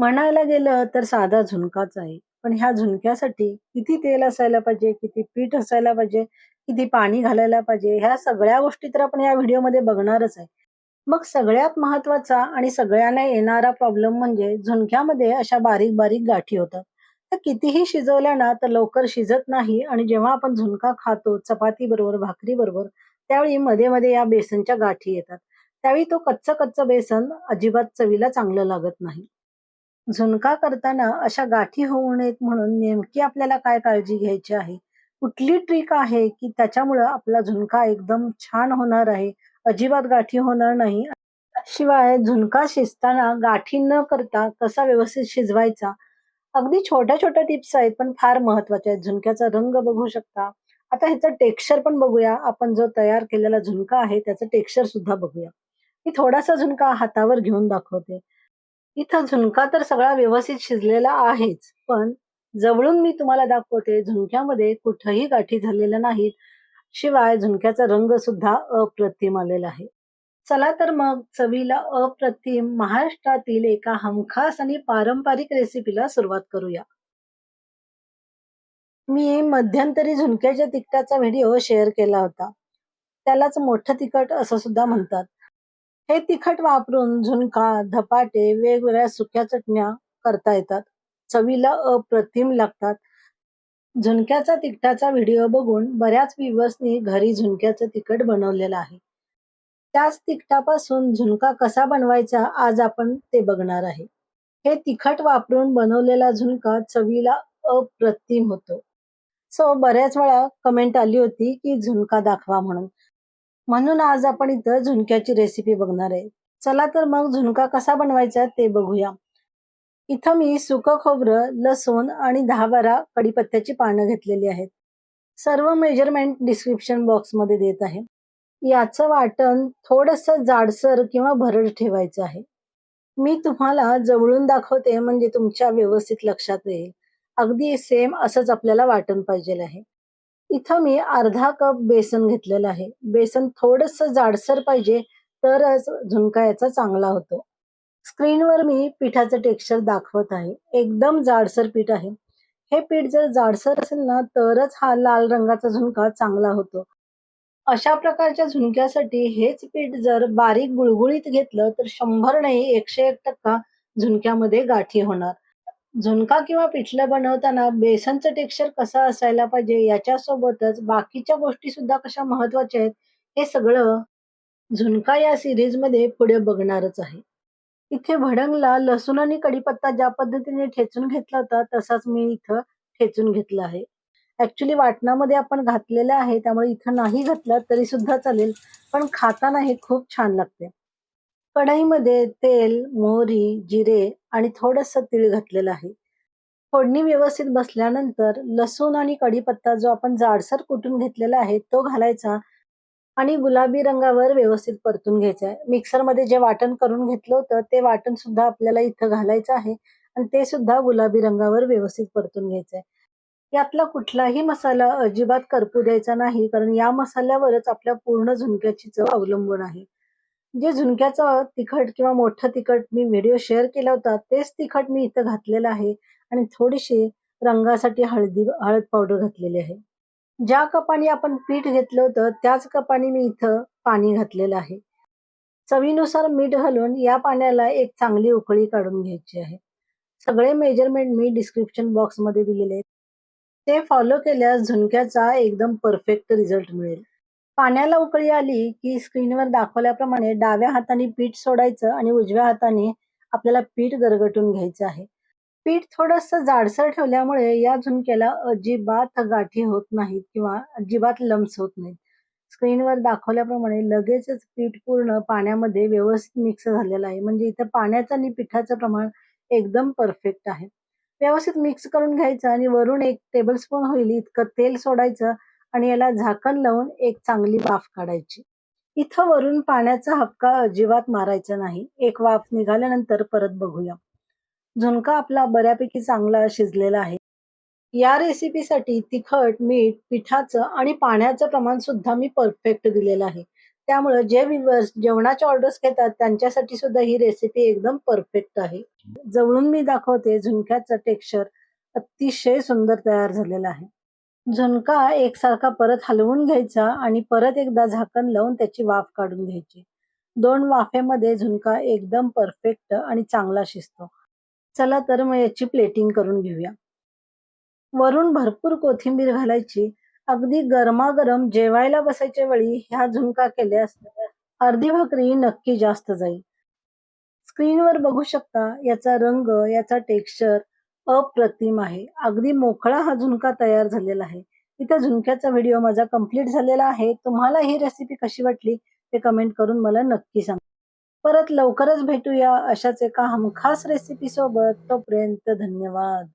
म्हणायला गेलं तर साधा झुणकाच आहे. पण ह्या झुणक्यासाठी किती तेल असायला पाहिजे, किती पीठ असायला पाहिजे, किती पाणी घालायला पाहिजे, ह्या सगळ्या गोष्टी तर आपण या व्हिडिओमध्ये बघणारच आहे. मग सगळ्यात महत्त्वाचा आणि सगळ्यांना येणारा प्रॉब्लेम म्हणजे झुणक्यामध्ये अशा बारीक-बारीक गाठी होतात. तर कितीही शिजवल्या ना, तर लवकर शिजत नाही आणि जेव्हा आपण झुणका खातो चपाती बरोबर भाकरी बरोबर त्यावेळी मध्ये-मध्ये या बेसनच्या गाठी येतात. त्यावेळी तो कच्चं-कच्चं बेसन अजिबात चवीला चांगलं लागत नाही. झुणका करताना अशा गाठी होऊ नयेत म्हणून नेमकी आपल्याला काय काळजी घ्यायची आहे? कुठली ट्रिक आहे की त्याच्यामुळं आपला झुणका एकदम छान होणार आहे, अजिबात गाठी होणार नाही. शिवाय झुणका शिजताना गाठी न करता कसा व्यवस्थित शिजवायचा? अगदी छोट्या-छोट्या टिप्स आहेत, पण फार महत्त्वाच्या आहेत. झुणक्याचा रंग बघू शकता. आता ह्याचं टेक्स्चर पण बघूया. आपण जो तयार केलेला झुणका आहे त्याचं टेक्स्चर सुद्धा बघूया. मी थोडासा झुणका हातावर घेऊन दाखवते. इथं झुणका तर सगळा व्यवस्थित शिजलेला आहेच, पण जवळून मी तुम्हाला दाखवते झुणक्यामध्ये कुठंही गाठी झालेल्या नाहीत. शिवाय झुणक्याचा रंग सुद्धा अप्रतिम आलेला आहे. चला तर मग चवीला अप्रतिम महाराष्ट्रातील एका हमखास आणि पारंपरिक रेसिपीला सुरुवात करूया. मी मध्यंतरी झुणक्याच्या तिखटाचा व्हिडिओ शेअर केला होता. त्यालाच मोठं तिखट असं सुद्धा म्हणतात. हे तिखट वापरून झुणका, धपाटे, वेगवेगळ्या सुक्या चटण्या करता येतात. चवीला अप्रतिम लागतात. झुणक्याचा तिखटाचा व्हिडिओ बघून बऱ्याच व्ह्यूअर्सनी घरी झुणक्याचं तिखट बनवलेलं आहे. त्याच तिखटापासून झुणका कसा बनवायचा आज आपण ते बघणार आहे. हे तिखट वापरून बनवलेला झुणका चवीला अप्रतिम होतो. सो बऱ्याच वेळा कमेंट आली होती की झुणका दाखवा म्हणून. म्हणून आज आपण इथं झुणक्याची रेसिपी बघणार आहे. चला तर मग झुणका कसा बनवायचा ते बघूया. इथं मी सुकं खोबरं, लसूण आणि दहा बारा कडीपत्त्याची पानं घेतलेली आहेत. सर्व मेजरमेंट डिस्क्रिप्शन बॉक्समध्ये देत आहे. याचं वाटण थोडंसं जाडसर किंवा भरड ठेवायचं आहे. मी तुम्हाला जवळून दाखवते म्हणजे तुमच्या व्यवस्थित लक्षात येईल. अगदी सेम असंच आपल्याला वाटण पाहिजे आहे. इथं मी अर्धा कप बेसन घेतलेलं आहे. बेसन थोडंसं जाडसर पाहिजे तरच झुणका याचा चांगला होतो. स्क्रीनवर मी पिठाचं टेक्स्चर दाखवत आहे. एकदम जाडसर पीठ आहे. हे पीठ जर जाडसर असेल ना तरच हा लाल रंगाचा झुणका चांगला होतो. अशा प्रकारच्या झुणक्यासाठी हेच पीठ जर बारीक गुळगुळीत घेतलं तर शंभर नाही 101% झुणक्यामध्ये गाठी होणार. झुणका किंवा पिठलं बनवताना बेसनचं टेक्स्चर कसं असायला पाहिजे याच्यासोबतच बाकीच्या गोष्टी सुद्धा कशा महत्त्वाच्या आहेत हे सगळं झुणका या सिरीजमध्ये पुढे बघणारच आहे. इथे भडंगला लसूण आणि कढीपत्ता ज्या पद्धतीने ठेचून घेतला होता तसाच मी इथं ठेचून घेतला आहे. ऍक्च्युली वाटणामध्ये आपण घातलेलं आहे त्यामुळे इथं नाही घातलं तरी सुद्धा चालेल, पण खाताना हे खूप छान लागते. कढईमध्ये तेल, मोहरी, जिरे आणि थोडंसं तीळ घातलेलं आहे. फोडणी व्यवस्थित बसल्यानंतर लसूण आणि कढीपत्ता जो आपण जाडसर कुटून घेतलेला आहे तो घालायचा आणि गुलाबी रंगावर व्यवस्थित परतून घ्यायचा आहे. मिक्सरमध्ये जे वाटण करून घेतलं होतं ते वाटण सुद्धा आपल्याला इथं घालायचं आहे आणि ते सुद्धा गुलाबी रंगावर व्यवस्थित परतून घ्यायचं आहे. यातला कुठलाही मसाला अजिबात करपू द्यायचा नाही कारण या मसाल्यावरच आपल्या पूर्ण झुणक्याची चव अवलंबून आहे. जे झुणक्याचं तिखट किंवा मोठं तिखट मी व्हिडिओ शेअर केला होता तेच तिखट मी इथं घातलेलं आहे आणि थोडीशी रंगासाठी हळदी हळद पावडर घातलेली आहे. ज्या कपाने आपण पीठ घेतलं होतं त्याच कपाने मी इथं पाणी घातलेलं आहे. चवीनुसार मीठ घालून या पाण्याला एक चांगली उकळी काढून घ्यायची आहे. सगळे मेजरमेंट मी डिस्क्रिप्शन बॉक्समध्ये दिलेले आहेत. ते फॉलो केल्यास झुणक्याचा एकदम परफेक्ट रिझल्ट मिळेल. पाण्याला उकळी आली की स्क्रीनवर दाखवल्याप्रमाणे डाव्या हाताने पीठ सोडायचं आणि उजव्या हाताने आपल्याला पीठ गरगटून घ्यायचं आहे. पीठ थोडंसं जाडसर ठेवल्यामुळे या झुणक्याला अजिबात गाठी होत नाहीत किंवा अजिबात लम्स होत नाहीत. स्क्रीनवर दाखवल्याप्रमाणे लगेचच पीठ पूर्ण पाण्यामध्ये व्यवस्थित मिक्स झालेलं आहे. म्हणजे इथं पाण्याचं आणि पिठाचं प्रमाण एकदम परफेक्ट आहे. व्यवस्थित मिक्स करून घ्यायचं आणि वरून एक टेबलस्पून होईल इतकं तेल सोडायचं आणि याला झाकण लावून एक चांगली वाफ काढायची. इथं वरून पाण्याचा हबका अजिबात मारायचा नाही. एक वाफ निघाल्यानंतर परत बघूया. झुणका आपला बऱ्यापैकी चांगला शिजलेला आहे. या रेसिपीसाठी तिखट, मीठ, पिठाचं आणि पाण्याचं प्रमाण सुद्धा मी परफेक्ट दिलेलं आहे. त्यामुळे जे व्हिवर्स जेवणाच्या ऑर्डर्स घेतात त्यांच्यासाठी सुद्धा ही रेसिपी एकदम परफेक्ट आहे जवळून मी दाखवते झुणक्याचं टेक्स्चर अतिशय सुंदर तयार झालेला आहे झुणका एकसारखा परत हलवून घ्यायचा आणि परत एकदा झाकण लावून त्याची वाफ काढून घ्यायची. दोन वाफेमध्ये झुणका एकदम परफेक्ट आणि चांगला शिजतो. चला तर मग याची प्लेटिंग करून घेऊया. वरून भरपूर कोथिंबीर घालायची. अगदी गरमागरम जेवायला बसायच्या वेळी ह्या झुणका केल्यास अर्धी भाकरी नक्की जास्त जाईल. स्क्रीनवर बघू शकता याचा रंग याचा टेक्स्चर अप्रतिम आहे. अगदी मोकळा हा झुणका तयार झालेला आहे. इथे झुणक्याचा व्हिडिओ माझा कंप्लीट झालेला आहे. तुम्हाला ही रेसिपी कशी वाटली ते कमेंट करून मला नक्की सांगा. परत लवकरच भेटूया अशाच एका हमखास रेसिपी सोबत. तोपर्यंत धन्यवाद.